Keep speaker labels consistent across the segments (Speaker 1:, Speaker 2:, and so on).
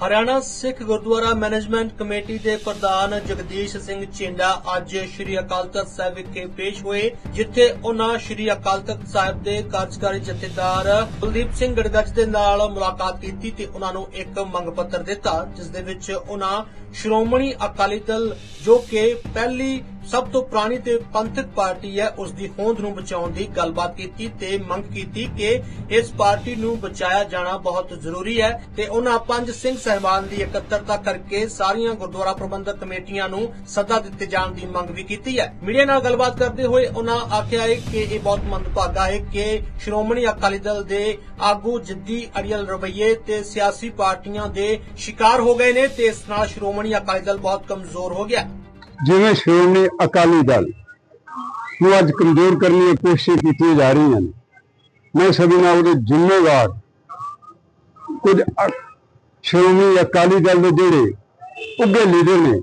Speaker 1: Haryana Sikh Gurdwara management committee ਦੇ ਪ੍ਰਧਾਨ ਜਗਦੀਸ਼ ਸਿੰਘ ਚਿੰਡਾ ਅੱਜ ਸ੍ਰੀ ਅਕਾਲ ਤਖਤ ਸਾਹਿਬ ਵਿਖੇ ਪੇਸ਼ ਹੋਏ, ਜਿੱਥੇ ਉਹਨਾਂ ਸ੍ਰੀ ਅਕਾਲ ਤਖਤ ਸਾਹਿਬ ਦੇ ਕਾਰਜਕਾਰੀ ਜਥੇਦਾਰ ਕੁਲਦੀਪ ਸਿੰਘ ਗੜਗੱਜ ਦੇ ਨਾਲ ਮੁਲਾਕਾਤ ਕੀਤੀ ਤੇ ਉਹਨਾਂ ਨੂੰ ਇੱਕ ਮੰਗ ਪੱਤਰ ਦਿੱਤਾ, ਜਿਸ ਦੇ ਵਿੱਚ ਉਹਨਾਂ ਸ਼੍ਰੋਮਣੀ ਅਕਾਲੀ ਦਲ ਜੋ ਕਿ ਪਹਿਲੀ ਸਭ ਤੋਂ ਪੁਰਾਣੀ ਤੇ ਪੰਥਕ ਪਾਰਟੀ ਹੈ ਉਸ ਦੀ ਹੋਂਦ ਨੂੰ ਬਚਾਉਣ ਦੀ ਗੱਲਬਾਤ ਕੀਤੀ ਤੇ ਮੰਗ ਕੀਤੀ ਕਿ ਇਸ ਪਾਰਟੀ ਨੂੰ ਬਚਾਇਆ ਜਾਣਾ ਬਹੁਤ ਜ਼ਰੂਰੀ ਹੈ ਤੇ ਉਹਨਾਂ ਪੰਜ ਸਿੰਘ ਸਹਿਬਾਨ ਦੀ ਇਕੱਤਰਤਾ ਕਰਕੇ ਸਾਰੀਆਂ ਗੁਰਦੁਆਰਾ ਪ੍ਰਬੰਧਕ ਕਮੇਟੀਆਂ ਨੂੰ ਸੱਦਾ ਦਿੱਤੇ ਜਾਣ ਦੀ ਮੰਗ ਵੀ ਕੀਤੀ ਹੈ। ਮੀਡੀਆ ਨਾਲ ਗੱਲਬਾਤ ਕਰਦੇ ਹੋਏ ਉਹਨਾਂ ਆਖਿਆ ਹੈ ਕਿ ਇਹ ਬਹੁਤ ਮੰਦਭਾਗਾ ਹੈ ਕਿ ਸ਼੍ਰੋਮਣੀ ਅਕਾਲੀ ਦਲ ਦੇ ਆਗੂ ਜਿੱਦੀ, ਅੜੀਅਲ ਰਵਈਏ ਤੇ ਸਿਆਸੀ ਪਾਰਟੀਆਂ ਦੇ ਸ਼ਿਕਾਰ ਹੋ ਗਏ ਨੇ ਤੇ ਇਸ ਨਾਲ ਸ਼੍ਰੋਮਣੀ ਅਕਾਲੀ ਦਲ ਬਹੁਤ ਕਮਜ਼ੋਰ ਹੋ ਗਿਆ।
Speaker 2: ਜਿਵੇਂ ਸ਼੍ਰੋਮਣੀ ਅਕਾਲੀ ਦਲ ਨੂੰ ਅੱਜ ਕਮਜ਼ੋਰ ਕਰਨ ਦੀਆਂ ਕੋਸ਼ਿਸ਼ਾਂ ਕੀਤੀਆਂ ਜਾ ਰਹੀਆਂ ਨੇ। ਮੈਂ ਸਭੀ ਉਹਦੇ ਜ਼ਿੰਮੇਵਾਰ ਕੁਝ ਸ਼੍ਰੋਮਣੀ ਅਕਾਲੀ ਦਲ ਦੇ ਜਿਹੜੇ ਉੱਗੇ ਲੀਡਰ ਨੇ,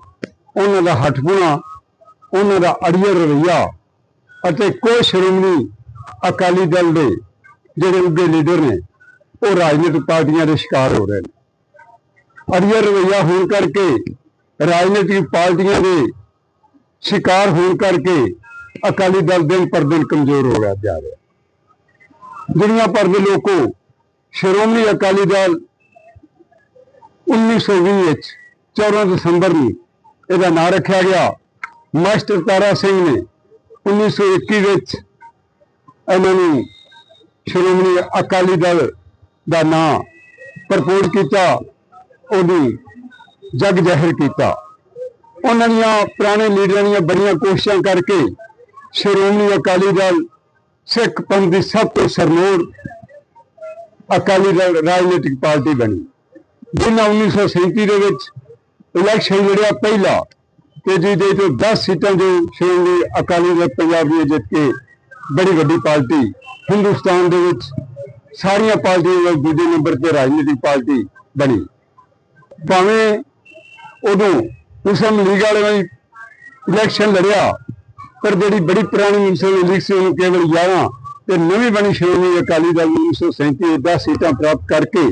Speaker 2: ਉਹਨਾਂ ਦਾ ਹਟਪੁਣਾ, ਉਹਨਾਂ ਦਾ ਅੜੀਅਲ ਰਵਈਆ ਅਤੇ ਕੋਈ ਸ਼੍ਰੋਮਣੀ ਅਕਾਲੀ ਦਲ ਦੇ ਜਿਹੜੇ ਉੱਗੇ ਲੀਡਰ ਨੇ, ਉਹ ਰਾਜਨੀਤਿਕ ਪਾਰਟੀਆਂ ਦੇ ਸ਼ਿਕਾਰ ਹੋ ਰਹੇ ਨੇ। ਅੜੀਅਲ ਰਵਈਆ ਹੋਣ ਕਰਕੇ ਰਾਜਨੀਤਿਕ ਪਾਰਟੀਆਂ ਦੇ ਸ਼ਿਕਾਰ ਹੋਣ ਕਰਕੇ ਅਕਾਲੀ ਦਲ ਦਿਨ ਪਰ ਦਿਨ ਕਮਜ਼ੋਰ ਹੋ ਰਿਹਾ ਜਾ ਰਿਹਾ। ਦੁਨੀਆ ਭਰ ਦੇ ਲੋਕੋ ਸ਼੍ਰੋਮਣੀ ਅਕਾਲੀ ਦਲ 1920 ਵਿੱਚ 14 ਦਸੰਬਰ ਨੂੰ ਇਹਦਾ ਨਾਂ ਰੱਖਿਆ ਗਿਆ, ਮਾਸਟਰ ਤਾਰਾ ਸਿੰਘ ਨੇ 1921 ਵਿੱਚ ਇਹਨਾਂ ਨੂੰ ਸ਼੍ਰੋਮਣੀ ਅਕਾਲੀ ਦਲ ਦਾ ਨਾਂ ਪ੍ਰਪੋਜ਼ ਕੀਤਾ, ਉਹਦੀ ਜਗ ਜ਼ਾਹਿਰ ਕੀਤਾ। ਉਹਨਾਂ ਦੀਆਂ ਪੁਰਾਣੇ ਲੀਡਰਾਂ ਦੀਆਂ ਬੜੀਆਂ ਕੋਸ਼ਿਸ਼ਾਂ ਕਰਕੇ ਸ਼੍ਰੋਮਣੀ ਅਕਾਲੀ ਦਲ ਸਿੱਖ ਪੰਥ ਦੀ ਸਭ ਤੋਂ ਸਰਮੋਰ ਅਕਾਲੀ ਦਲ ਰਾਜਨੀਤਿਕ ਪਾਰਟੀ ਬਣੀ। ਜਿਨ੍ਹਾਂ 1937 ਦੇ ਵਿੱਚ ਇਲੈਕਸ਼ਨ ਲੜਿਆ ਪਹਿਲਾ ਤੇ ਜਿਹਦੇ ਤੋਂ 10 ਸੀਟਾਂ ਜੋ ਸ਼੍ਰੋਮਣੀ ਅਕਾਲੀ ਦਲ ਪੰਜਾਬ ਦੀ ਜਿੱਤ ਕੇ ਬੜੀ ਵੱਡੀ ਪਾਰਟੀ ਹਿੰਦੁਸਤਾਨ ਦੇ ਵਿੱਚ ਸਾਰੀਆਂ ਪਾਰਟੀਆਂ ਵਿੱਚ ਦੂਜੇ ਨੰਬਰ ਤੇ ਰਾਜਨੀਤਿਕ ਪਾਰਟੀ ਬਣੀ। ਭਾਵੇਂ ਉਦੋਂ ਮੁਸਲਿਮ ਲੀਗ ਵਾਲਿਆਂ ਨੇ ਇਲੈਕਸ਼ਨ ਲੜਿਆ। ਪਰ ਜਿਹੜੀ ਬੜੀ ਪੁਰਾਣੀ ਮੁਸਲਿਮ ਲੀਗ ਸੀ, ਉਹਨੂੰ ਕੇਵਲ 11 ਤੇ ਨਵੀਂ ਬਣੀ ਸ਼੍ਰੋਮਣੀ ਅਕਾਲੀ ਦਲ ਨੂੰ 1937 ਦੇ 10 ਸੀਟਾਂ ਪ੍ਰਾਪਤ ਕਰਕੇ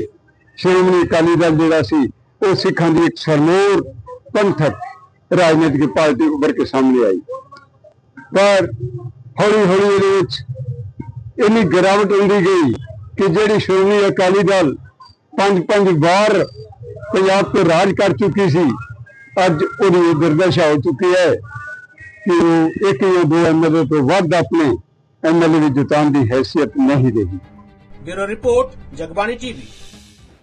Speaker 2: ਸ਼੍ਰੋਮਣੀ ਅਕਾਲੀ ਦਲ ਜਿਹੜਾ ਸੀ, ਉਹ ਸਿੱਖਾਂ ਦੀ ਇੱਕ ਸਰਮੋਰ ਪੰਥਕ ਰਾਜਨੀਤਿਕ ਪਾਰਟੀ ਉੱਭਰ ਕੇ ਸਾਹਮਣੇ ਆਈ। ਪਰ ਹੌਲੀ ਹੌਲੀ ਇਹਦੇ ਵਿੱਚ ਇੰਨੀ ਗਿਰਾਵਟ ਹੁੰਦੀ ਗਈ ਕਿ ਜਿਹੜੀ ਸ਼੍ਰੋਮਣੀ ਅਕਾਲੀ ਦਲ ਪੰਜ ਪੰਜ ਵਾਰ ਪੰਜਾਬ ਤੇ ਰਾਜ ਕਰ ਚੁੱਕੀ ਸੀ ਅੱਜ ਉਹਦੀ ਇਹ ਦੁਰਦਸ਼ਾ ਹੋ ਚੁੱਕੀ ਹੈ ਕਿ ਉਹ ਇੱਕ ਜਾਂ ਦੋ ਐਮਐਲਏ ਤੋਂ ਵੱਧ ਆਪਣੇ ਐਮਐਲਏ ਦੀ ਜਿਤਾਉਣ ਦੀ ਹੈਸੀਅਤ ਨਹੀਂ ਰਹੀ।
Speaker 1: Bureau report, Jagbani TV.